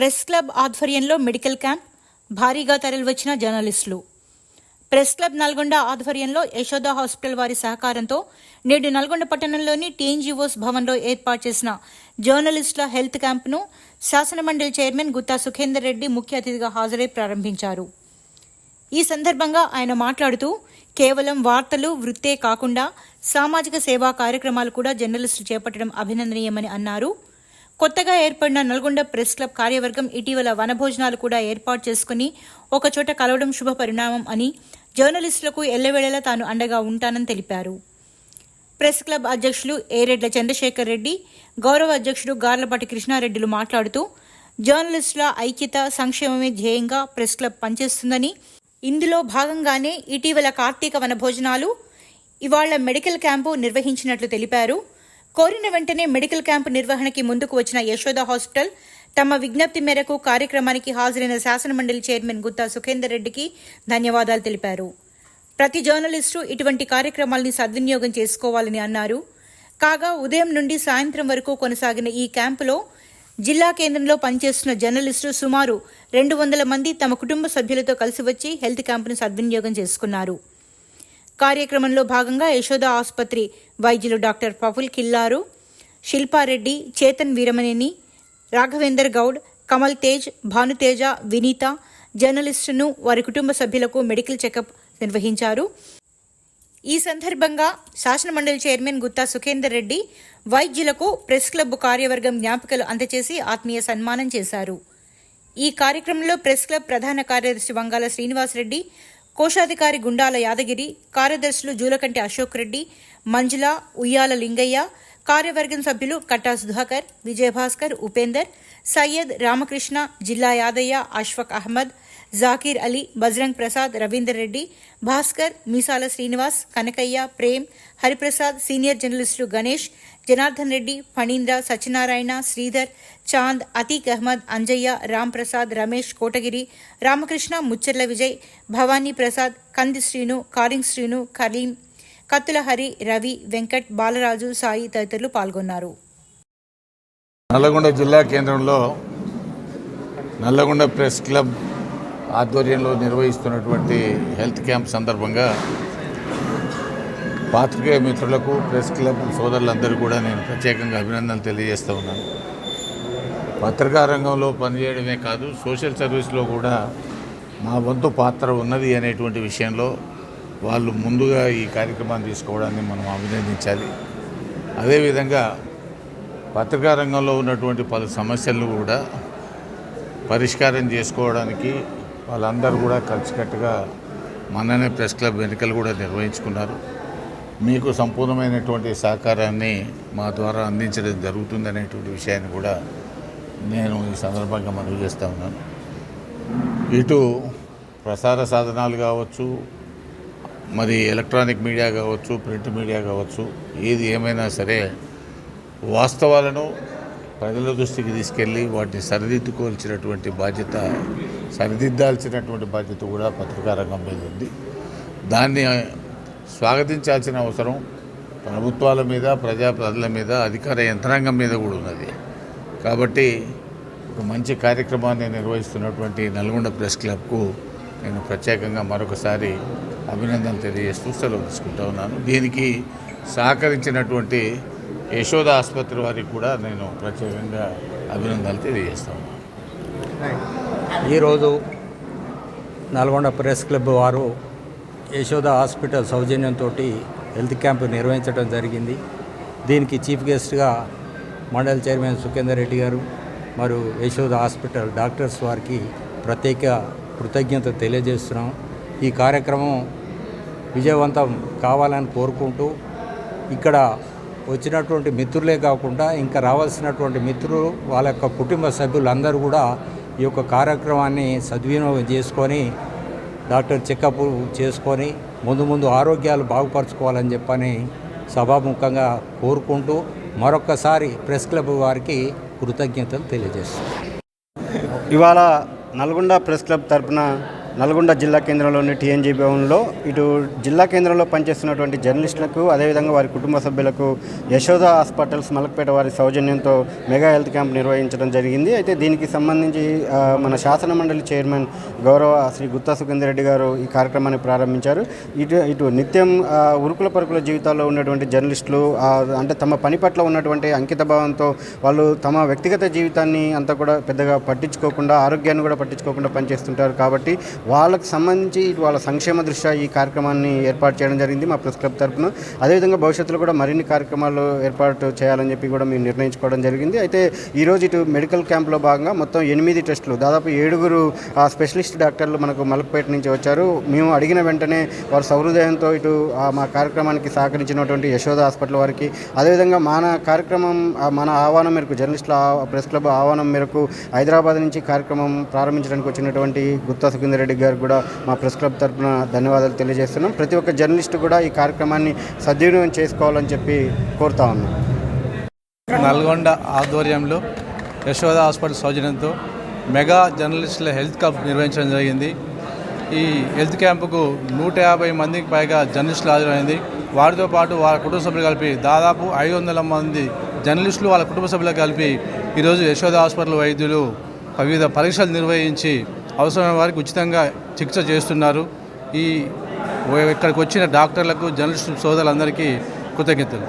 Press club ఆధ్వర్యంలో medical camp భారీగా తరలివచ్చిన జర్నలిస్టులు. ప్రెస్ క్లబ్ నల్గొండ ఆధ్వర్యంలో యశోద హాస్పిటల్ వారి సహకారంతో నేడు నల్గొండ పట్టణంలోని టీఎన్జీఓస్ భవన్లో ఏర్పాటు చేసిన జర్నలిస్టుల హెల్త్ క్యాంప్ను శాసనమండలి చైర్మన్ గుత్తా సుఖేందర్ రెడ్డి ముఖ్య అతిథిగా హాజరై ప్రారంభించారు. ఈ సందర్భంగా ఆయన మాట్లాడుతూ కేవలం వార్తలు వృత్తే కాకుండా సామాజిక సేవా కార్యక్రమాలు కూడా జర్నలిస్టులు చేపట్టడం అభినందనీయమని అన్నారు. కొత్తగా ఏర్పడిన నల్గొండ ప్రెస్ క్లబ్ కార్యవర్గం ఇటీవల వనభోజనాలు కూడా ఏర్పాటు చేసుకుని ఒకచోట కలవడం శుభ పరిణామం అని జర్నలిస్టులకు ఎల్లవేళలా తాను అండగా ఉంటానని తెలిపారు. ప్రెస్ క్లబ్ అధ్యక్షులు ఏరెడ్ల చంద్రశేఖర్ రెడ్డి గౌరవ అధ్యక్షుడు గార్లపాటి కృష్ణారెడ్డిలు మాట్లాడుతూ జర్నలిస్టుల ఐక్యత సంక్షేమమే ధ్యేయంగా ప్రెస్ క్లబ్ పనిచేస్తుందని ఇందులో భాగంగానే ఇటీవల కార్తీక వనభోజనాలు ఇవాళ మెడికల్ క్యాంపు నిర్వహించినట్లు తెలిపారు. కోరిన వెంటనే మెడికల్ క్యాంపు నిర్వహణకి ముందుకు వచ్చిన యశోద హాస్పిటల్ తమ విజ్ఞప్తి మేరకు కార్యక్రమానికి హాజరైన శాసనమండలి చైర్మన్ గుత్తా సుఖేందర్ రెడ్డికి ధన్యవాదాలు తెలిపారు. ప్రతి జర్నలిస్టు ఇటువంటి కార్యక్రమాల్ని సద్వినియోగం చేసుకోవాలని అన్నారు. కాగా ఉదయం నుండి సాయంత్రం వరకు కొనసాగిన ఈ క్యాంపులో జిల్లా కేంద్రంలో పనిచేస్తున్న జర్నలిస్టు సుమారు రెండు వందల మంది తమ కుటుంబ సభ్యులతో కలిసి వచ్చి హెల్త్ క్యాంపును సద్వినియోగం చేసుకున్నారు. కార్యక్రమంలో భాగంగా యశోద ఆసుపత్రి వైద్యులు డాక్టర్ పఫుల్ కిల్లారు శిల్పారెడ్డి చేతన్ వీరమనేని రాఘవేందర్ గౌడ్ కమల్ తేజ్ భానుతేజ వినీత జర్నలిస్టును వారి కుటుంబ సభ్యులకు మెడికల్ చెకప్ నిర్వహించారు. ఈ సందర్భంగా శాసనమండలి చైర్మన్ గుత్తా సుఖేందర్ రెడ్డి వైద్యులకు ప్రెస్ క్లబ్ కార్యవర్గం జ్ఞాపికలు అందజేసి ఆత్మీయ సన్మానం చేశారు. ఈ కార్యక్రమంలో ప్రెస్ క్లబ్ ప్రధాన కార్యదర్శి వంగాల శ్రీనివాసరెడ్డి కోశాధికారి గుండాల యాదగిరి కార్యదర్శులు జూలకంటి అశోక్ రెడ్డి మంజుల ఉయ్యాల లింగయ్య కార్యవర్గం సభ్యులు కట్టా సుధాకర్ విజయభాస్కర్ ఉపేందర్ సయ్యద్ రామకృష్ణ జిల్లా యాదయ్య అష్ఫక్ అహ్మద్ జాకీర్ అలీ బజరంగ్ ప్రసాద్ రవీందర్ రెడ్డి భాస్కర్ మీసాల శ్రీనివాస్ కనకయ్య ప్రేమ్ హరిప్రసాద్ సీనియర్ జర్నలిస్టులు గణేష్ జనార్దన్ రెడ్డి ఫణీంద్ర సత్యనారాయణ శ్రీధర్ చాంద్ అతీక్ అహ్మద్ అంజయ్య రామ్ ప్రసాద్ రమేష్ కోటగిరి రామకృష్ణ ముచ్చర్ల విజయ్ భవానీ ప్రసాద్ కంది శ్రీను కారింగ్ శ్రీను కలీం కత్తుల హరి రవి వెంకట్ బాలరాజు సాయి తదితరులు పాల్గొన్నారు. నల్లగొండ జిల్లా కేంద్రంలో నల్లగొండ ప్రెస్ క్లబ్ ఆధ్వర్యంలో నిర్వహిస్తున్నటువంటి హెల్త్ క్యాంప్ సందర్భంగా పాత్రికేయ మిత్రులకు ప్రెస్ క్లబ్ సోదరులందరూ కూడా నేను ప్రత్యేకంగా అభినందనలు తెలియజేస్తూ ఉన్నాను. పత్రికా రంగంలో పనిచేయడమే కాదు సోషల్ సర్వీస్లో కూడా మా వంతు పాత్ర ఉన్నది అనేటువంటి విషయంలో వాళ్ళు ముందుగా ఈ కార్యక్రమాన్ని తీసుకోవడాన్ని మనం అభినందించాలి. అదేవిధంగా పత్రికా రంగంలో ఉన్నటువంటి పలు సమస్యలను కూడా పరిష్కారం చేసుకోవడానికి వాళ్ళందరూ కూడా కలిసికట్టుగా మననే ప్రెస్ క్లబ్ ఎన్నికలు కూడా నిర్వహించుకున్నారు. మీకు సంపూర్ణమైనటువంటి సహకారాన్ని మా ద్వారా అందించడం జరుగుతుందనేటువంటి విషయాన్ని కూడా నేను ఈ సందర్భంగా మనవి చేస్తూ ఉన్నాను. ఇటు ప్రసార సాధనాలు కావచ్చు మరి ఎలక్ట్రానిక్ మీడియా కావచ్చు ప్రింట్ మీడియా కావచ్చు ఏది ఏమైనా సరే వాస్తవాలను ప్రజల దృష్టికి తీసుకెళ్ళి వాటిని సరిదిద్దుకోవాల్సినటువంటి బాధ్యత సరిదిద్దాల్సినటువంటి బాధ్యత కూడా పత్రికా రంగం మీద ఉంది. దాన్ని స్వాగతించాల్సిన అవసరం ప్రభుత్వాల మీద ప్రజా ప్రజల మీద అధికార యంత్రాంగం మీద కూడా ఉన్నది. కాబట్టి ఒక మంచి కార్యక్రమాన్ని నిర్వహిస్తున్నటువంటి నల్గొండ ప్రెస్ క్లబ్కు నేను ప్రత్యేకంగా మరొకసారి అభినందనలు తెలియజేస్తూ సెలవు తీసుకుంటా ఉన్నాను. దీనికి సహకరించినటువంటి యశోద ఆసుపత్రి వారికి కూడా నేను ప్రత్యేకంగా అభినందనలు తెలియజేస్తాను. ఈరోజు నల్గొండ ప్రెస్ క్లబ్ వారు యశోద హాస్పిటల్ సౌజన్యంతో హెల్త్ క్యాంపు నిర్వహించడం జరిగింది. దీనికి చీఫ్ గెస్ట్గా మండల్ చైర్మన్ సుఖేందర్ రెడ్డి గారు మరియు యశోద హాస్పిటల్ డాక్టర్స్ వారికి ప్రత్యేక కృతజ్ఞత తెలియజేస్తున్నాం. ఈ కార్యక్రమం విజయవంతం కావాలని కోరుకుంటూ ఇక్కడ వచ్చినటువంటి మిత్రులే కాకుండా ఇంకా రావాల్సినటువంటి మిత్రులు వాళ్ళ యొక్క కుటుంబ సభ్యులందరూ కూడా ఈ యొక్క కార్యక్రమాన్ని సద్వినియోగం చేసుకొని డాక్టర్ చెకప్ చేసుకొని ముందు ముందు ఆరోగ్యాలు బాగుపరచుకోవాలని చెప్పని సభాముఖంగా కోరుకుంటూ మరొకసారి ప్రెస్ క్లబ్ వారికి కృతజ్ఞతలు తెలియజేస్తాను ఇవాళ నల్గొండ ప్రెస్ క్లబ్ తరపున నల్గొండ జిల్లా కేంద్రంలోని టీఎన్జీ భవన్లో ఇటు జిల్లా కేంద్రంలో పనిచేస్తున్నటువంటి జర్నలిస్టులకు అదేవిధంగా వారి కుటుంబ సభ్యులకు యశోద హాస్పిటల్స్ మలక్పేట వారి సౌజన్యంతో మెగా హెల్త్ క్యాంప్ నిర్వహించడం జరిగింది. అయితే దీనికి సంబంధించి మన శాసన మండలి చైర్మన్ గౌరవ శ్రీ గుత్తా సుఖేందర్ రెడ్డి గారు ఈ కార్యక్రమాన్ని ప్రారంభించారు. ఇటు ఇటు నిత్యం ఉరుకుల పరుకుల జీవితాల్లో ఉన్నటువంటి జర్నలిస్టులు అంటే తమ పని పట్ల ఉన్నటువంటి అంకిత భావంతో వాళ్ళు తమ వ్యక్తిగత జీవితాన్ని అంతా కూడా పెద్దగా పట్టించుకోకుండా ఆరోగ్యాన్ని కూడా పట్టించుకోకుండా పనిచేస్తుంటారు. కాబట్టి వాళ్ళకి సంబంధించి వాళ్ళ సంక్షేమ దృష్ట్యా ఈ కార్యక్రమాన్ని ఏర్పాటు చేయడం జరిగింది మా ప్రెస్ క్లబ్ తరఫున అదేవిధంగా భవిష్యత్తులో కూడా మరిన్ని కార్యక్రమాలు ఏర్పాటు చేయాలని చెప్పి కూడా మేము నిర్ణయించుకోవడం జరిగింది. అయితే ఈరోజు ఇటు మెడికల్ క్యాంప్లో భాగంగా మొత్తం ఎనిమిది టెస్టులు దాదాపు ఏడుగురు ఆ, స్పెషలిస్ట్ డాక్టర్లు మనకు మలక్పేట నుంచి వచ్చారు. మేము అడిగిన వెంటనే వారు సౌహృదయంతో ఇటు ఆ, మా కార్యక్రమానికి సహకరించినటువంటి యశోద హాస్పిటల్ వారికి అదేవిధంగా మన కార్యక్రమం మన ఆహ్వానం మేరకు జర్నలిస్టుల ప్రెస్ క్లబ్ ఆహ్వానం మేరకు హైదరాబాద్ నుంచి కార్యక్రమం ప్రారంభించడానికి వచ్చినటువంటి గుత్తా సుఖేందర్ రెడ్డి గారు కూడా మా ప్రెస్ క్లబ్ తరఫున ధన్యవాదాలు తెలియజేస్తున్నాం. ప్రతి ఒక్క జర్నలిస్ట్ కూడా ఈ కార్యక్రమాన్ని సద్వినియోగం చేసుకోవాలని చెప్పి కోరుతా ఉన్నాం. నల్గొండ ఆధ్వర్యంలో యశోద హాస్పిటల్ సౌజన్యంతో మెగా జర్నలిస్టుల హెల్త్ క్యాంప్ నిర్వహించడం జరిగింది. ఈ హెల్త్ క్యాంపుకు నూట యాభై మందికి పైగా జర్నలిస్టులు హాజరైంది. వారితో పాటు వాళ్ళ కుటుంబ సభ్యులు కలిపి దాదాపు ఐదు వందల మంది జర్నలిస్టులు వాళ్ళ కుటుంబ సభ్యులు కలిపి ఈరోజు యశోద హాస్పిటల్ వైద్యులు వివిధ పరీక్షలు నిర్వహించి అవసరమైన వారికి ఉచితంగా చికిత్స చేస్తున్నారు. ఈ ఇక్కడికి వచ్చిన డాక్టర్లకు జర్నలిస్టు సోదరులందరికీ కృతజ్ఞతలు.